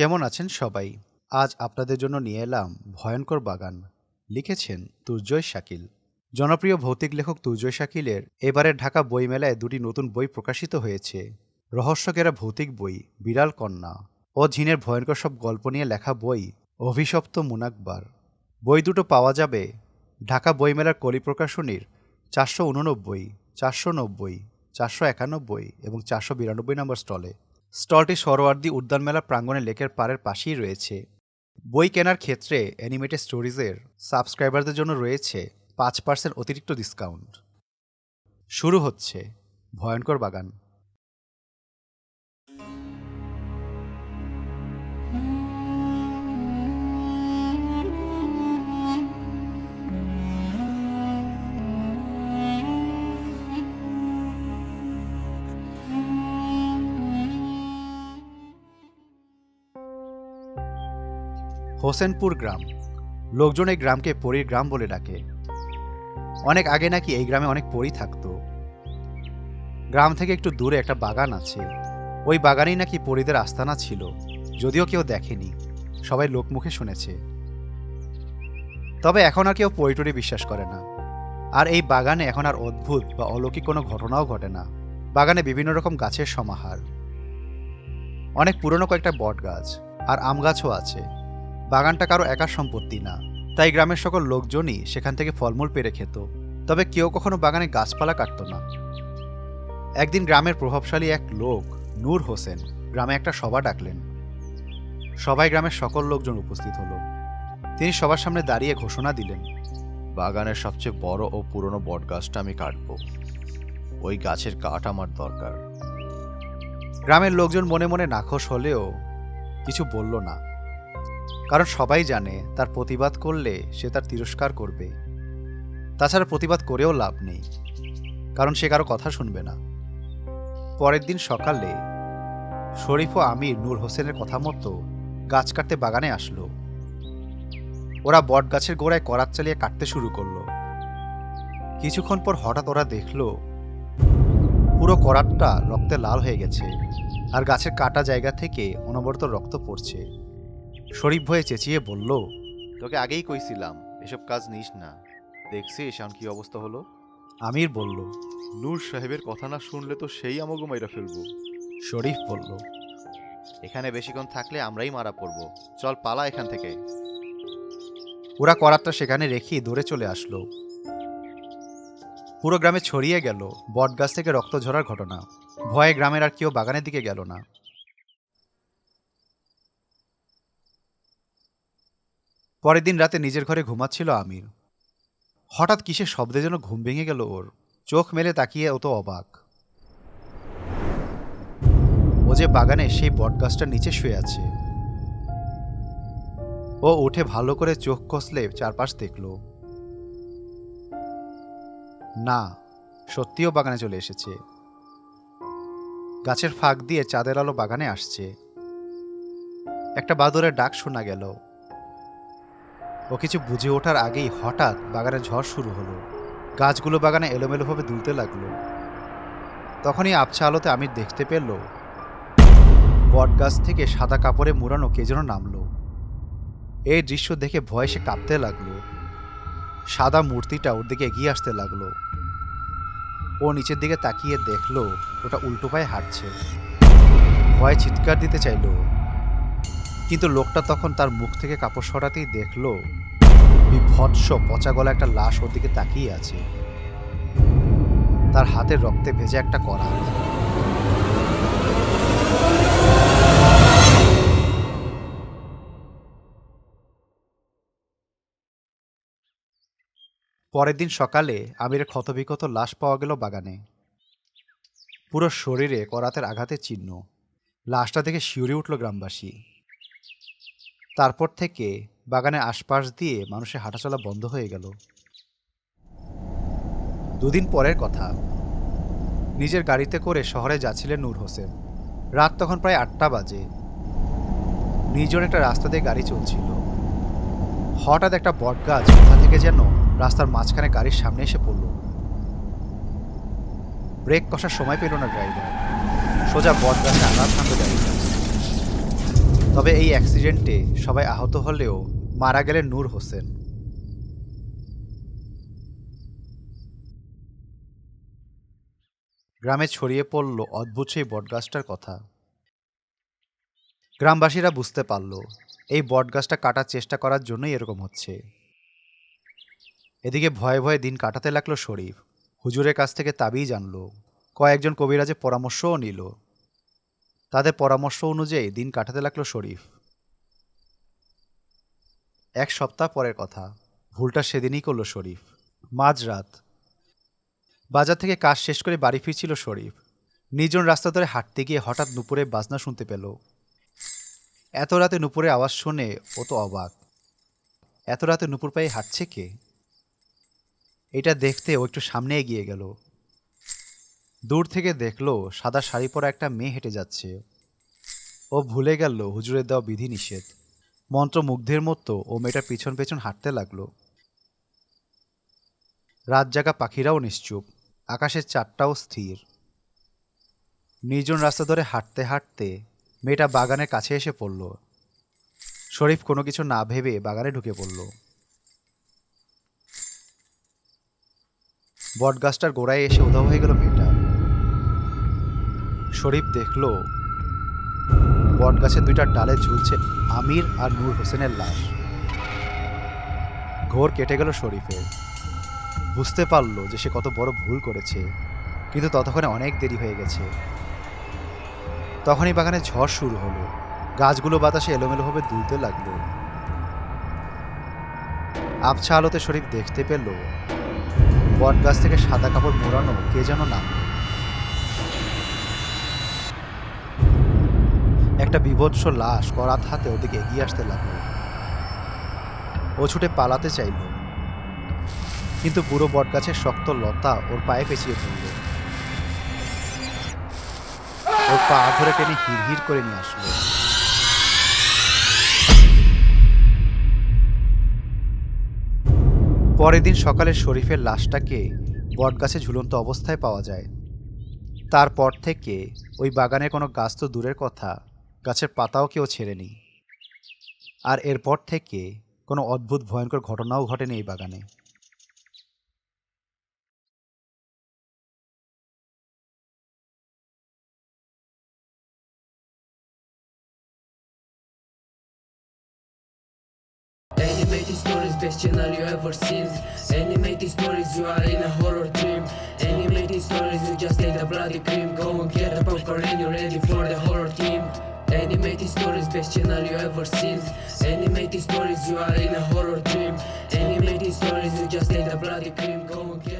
কেমন আছেন সবাই? আজ আপনাদের জন্য নিয়ে এলাম ভয়ঙ্কর বাগান। লিখেছেন তুর্জয় শাকিল। জনপ্রিয় ভৌতিক লেখক তুর্জয় শাকিলের এবারের ঢাকা বইমেলায় দুটি নতুন বই প্রকাশিত হয়েছে। রহস্যকেরা ভৌতিক বই, বিড়াল কন্যা ও ঝিনের ভয়ঙ্কর সব গল্প নিয়ে লেখা বই, অভিশপ্ত মুনাকবার বই দুটো পাওয়া যাবে ঢাকা বইমেলার কলি প্রকাশনীর চারশো উননব্বই, চারশো নব্বই, চারশো একানব্বই এবং চারশো বিরানব্বই নম্বর স্টলে। স্টলটি সরোয়ার্দি উদ্যান মেলা প্রাঙ্গণে লেকের পাড়ের পাশেই রয়েছে। বই কেনার ক্ষেত্রে অ্যানিমেটেড স্টোরিজের সাবস্ক্রাইবারদের জন্য রয়েছে পাঁচ পার্সেন্ট অতিরিক্ত ডিসকাউন্ট। শুরু হচ্ছে ভয়ঙ্কর বাগান। হোসেনপুর গ্রাম। লোকজন এই গ্রামকে পরীর গ্রাম বলে ডাকে। অনেক আগে নাকি এই গ্রামে অনেক পরী থাকতো। গ্রাম থেকে একটু দূরে একটা বাগান আছে। ওই বাগানেই নাকি পরীদের আস্তানা ছিল। যদিও কেউ দেখেনি। সবাই লোকমুখে শুনেছে। তবে এখন আর কেউ পরিটরি বিশ্বাস করে না। আর এই বাগানে এখন আর অদ্ভুত বা অলৌকিক কোনো ঘটনাও ঘটে না। বাগানে বিভিন্ন রকম গাছের সমাহার। অনেক পুরনো কয়েকটা বট গাছ আর আম গাছও আছে। বাগানটা কারও একার সম্পত্তি না। তাই গ্রামের সকল লোকজনই সেখান থেকে ফলমূল পেরে খেত। তবে কেউ কখনো বাগানে গাছপালা কাটত না। একদিন গ্রামের প্রভাবশালী এক লোক নূর হোসেন গ্রামে একটা সভা ডাকলেন। সবাই গ্রামের সকল লোকজন উপস্থিত হলো। তিনি সবার সামনে দাঁড়িয়ে ঘোষণা দিলেন বাগানের সবচেয়ে বড় ও পুরনো বট গাছটা আমি কাটব। ওই গাছের কাঠ আমার দরকার। গ্রামের লোকজন মনে মনে নাখোশ হলেও কিছু বলল না। কারণ সবাই জানে তার প্রতিবাদ করলে সে তার তিরস্কার করবে। তাছাড়া প্রতিবাদ করেও লাভ নেই, কারণ সে কারও কথা শুনবে না। পরের দিন সকালে শরীফ ও আমির নূর হোসেনের কথা মতো গাছ কাটতে বাগানে আসলো। ওরা বট গাছের গোড়ায় করাত চালিয়ে কাটতে শুরু করল। কিছুক্ষণ পর হঠাৎ ওরা দেখল, পুরো করাতটা রক্তে লাল হয়ে গেছে আর গাছের কাটা জায়গা থেকে অনবরত রক্ত পড়ছে। শরীফ ভয়ে চেঁচিয়ে বলল তোকে আগেই কইছিলাম এসব কাজ নিস না। দেখছিস এখন কি অবস্থা হলো? আমির বলল নূর সাহেবের কথা না শুনলে তো সেই আমাকে মাইরা ফেলব। শরীফ বলল এখানে বেশিক্ষণ থাকলে আমরাই মারা পড়ব। চল পালা এখান থেকে। ওরা করাতটা সেখানে রেখেই দৌড়ে চলে আসলো। পুরো গ্রামে ছড়িয়ে গেল বট গাছ থেকে রক্ত ঝরার ঘটনা। ভয়ে গ্রামের আর কেউ বাগানের দিকে গেল না। পরের দিন রাতে নিজের ঘরে ঘুমাচ্ছিল আমির। হঠাৎ কিসের শব্দে যেন ঘুম ভেঙে গেল ওর। চোখ মেলে তাকিয়ে ও তো অবাক। ও যে বাগানে সেই বট গাছটার নিচে শুয়ে আছে। ও উঠে ভালো করে চোখ কষলে চারপাশ দেখল। না সত্যিও বাগানে চলে এসেছে। গাছের ফাঁক দিয়ে চাঁদের আলো বাগানে আসছে। একটা বাদরের ডাক শোনা গেল। ও কিছু বুঝে ওঠার আগেই হঠাৎ বাগানে ঝড় শুরু হলো। গাছগুলো বাগানে এলোমেলোভাবে দুলতে লাগল। তখনই আবছা আলোতে আমি দেখতে পেল বট গাছ থেকে সাদা কাপড়ে মুড়ানো কে যেন নামলো। এই দৃশ্য দেখে ভয় সে কাঁপতে লাগল। সাদা মূর্তিটা ওর দিকে এগিয়ে আসতে লাগল। ও নিচের দিকে তাকিয়ে দেখল, ওটা উল্টো পায়ে হাঁটছে। ভয় চিৎকার দিতে চাইলো। কিন্তু লোকটা তখন তার মুখ থেকে কাপড় সরাতেই দেখল, বিভৎস পচা গলা একটা লাশ ওর দিকে তাকিয়ে আছে। তার হাতের রক্তে ভেজে একটা করাত পরের দিন সকালে আমিরের ক্ষতবিক্ষত লাশ পাওয়া গেল বাগানে। পুরো শরীরে করাতের আঘাতের চিহ্ন। লাশটা দেখে শিউরে উঠল গ্রামবাসী। তারপর থেকে বাগানের আশপাশ দিয়ে মানুষের হাঁটাচলা বন্ধ হয়ে গেল। দুদিন পরের কথা। নিজের গাড়িতে করে শহরে যাচ্ছিলেন নূর হোসেন। রাত তখন প্রায় আটটা বাজে। নির্জন একটা রাস্তা দিয়ে গাড়ি চলছিল। হঠাৎ একটা বট গাছ কোথা থেকে যেন রাস্তার মাঝখানে গাড়ির সামনে এসে পড়ল। ব্রেক কষার সময় পেল না ড্রাইভার। সোজা বট গাছে আঘাত হানতে গাড়িটা তবে এই অ্যাক্সিডেন্টে সবাই আহত হলেও মারা গেলেন নূর হোসেন। গ্রামে ছড়িয়ে পড়ল অদ্ভুত সেই বটগাছটার কথা। গ্রামবাসীরা বুঝতে পারল, এই বটগাছটা কাটার চেষ্টা করার জন্যই এরকম হচ্ছে। এদিকে ভয়ে ভয়ে দিন কাটাতে লাগল শরীফ। হুজুরের কাছ থেকে তাবিজ জানলো কয়েকজন কবিরাজের পরামর্শও নিল। তাদের পরামর্শ অনুযায়ী দিন কাটাতে লাগল শরীফ। এক সপ্তাহ পরের কথা, ভুলটা সেদিনই করল শরীফ। মাঝরাত বাজার থেকে কাজ শেষ করে বাড়ি ফিরছিল শরীফ। নির্জন রাস্তা ধরে হাঁটতে গিয়ে হঠাৎ নুপুরে বাজনা শুনতে পেল। এত রাতে নুপুরে আওয়াজ শুনে ও তো অবাক। এত রাতে নুপুর পায়ে হাঁটছে কে? এটা দেখতে ও একটু সামনে এগিয়ে গেল। দূর থেকে দেখল সাদা শাড়ি পরা একটা মেয়ে হেঁটে যাচ্ছে। ও ভুলে গেল হুজুরের দেওয়া বিধি নিষেধ মন্ত্রমুগ্ধের মতো ও মেয়েটার পিছন পেছন হাঁটতে লাগল। রাত জাগা পাখিরাও নিশ্চুপ, আকাশের চারটাও স্থির। নির্জন রাস্তা ধরে হাঁটতে হাঁটতে মেয়েটা বাগানের কাছে এসে পড়ল। শরীফ কোনো কিছু না ভেবে বাগানে ঢুকে পড়ল। বটগাছটার গোড়ায় এসে উধাও হয়ে গেল মেয়েটা। শরীফ দেখল বটগাছের দুইটা ডালে ঝুলছে আমির আর নূর হোসেনের লাশ। ঘোর কেটে গেল শরীফের। বুঝতে পারল যে সে কত বড় ভুল করেছে, কিন্তু ততক্ষণে অনেক দেরি হয়ে গেছে। তখনই বাগানে ঝড় শুরু হলো। গাছগুলো বাতাসে এলোমেলোভাবে দুলতে লাগল। আবছা আলোতে শরীফ দেখতে পেল বট গাছ থেকে সাদা কাপড় মোড়ানো কে যেন নাম একটা বিভৎস লাশ করাত হাতে ওদিকে এগিয়ে আসতে লাগল। ও ছুটে পালাতে চাইল। কিন্তু পুরো বটগাছের শক্ত লতা ওর পায়ে পেঁচিয়ে পড়ল ওর পা ধরে টেনে হির করে নিয়ে আসলো। পরের দিন সকালে শরীফের লাশটাকে বটগাছে ঝুলন্ত অবস্থায় পাওয়া যায়। তারপর থেকে ওই বাগানের কোনো গাছ তো দূরের কথা। গাছের পাতাও কেউ ছেড়েনি আর এরপর থেকে কোনো অদ্ভুত ভয়ঙ্কর ঘটনাও ঘটেনি এই বাগানে Animated stories, best channel you ever seen. Animated stories, you are in a horror dream. Animated stories, you just take the bloody cream. Go and get the popcorn and you're ready for the horror team. Animated stories, best channel you ever seen. Animated stories, you are in a horror dream. Animated stories, you just take the bloody cream. Go and get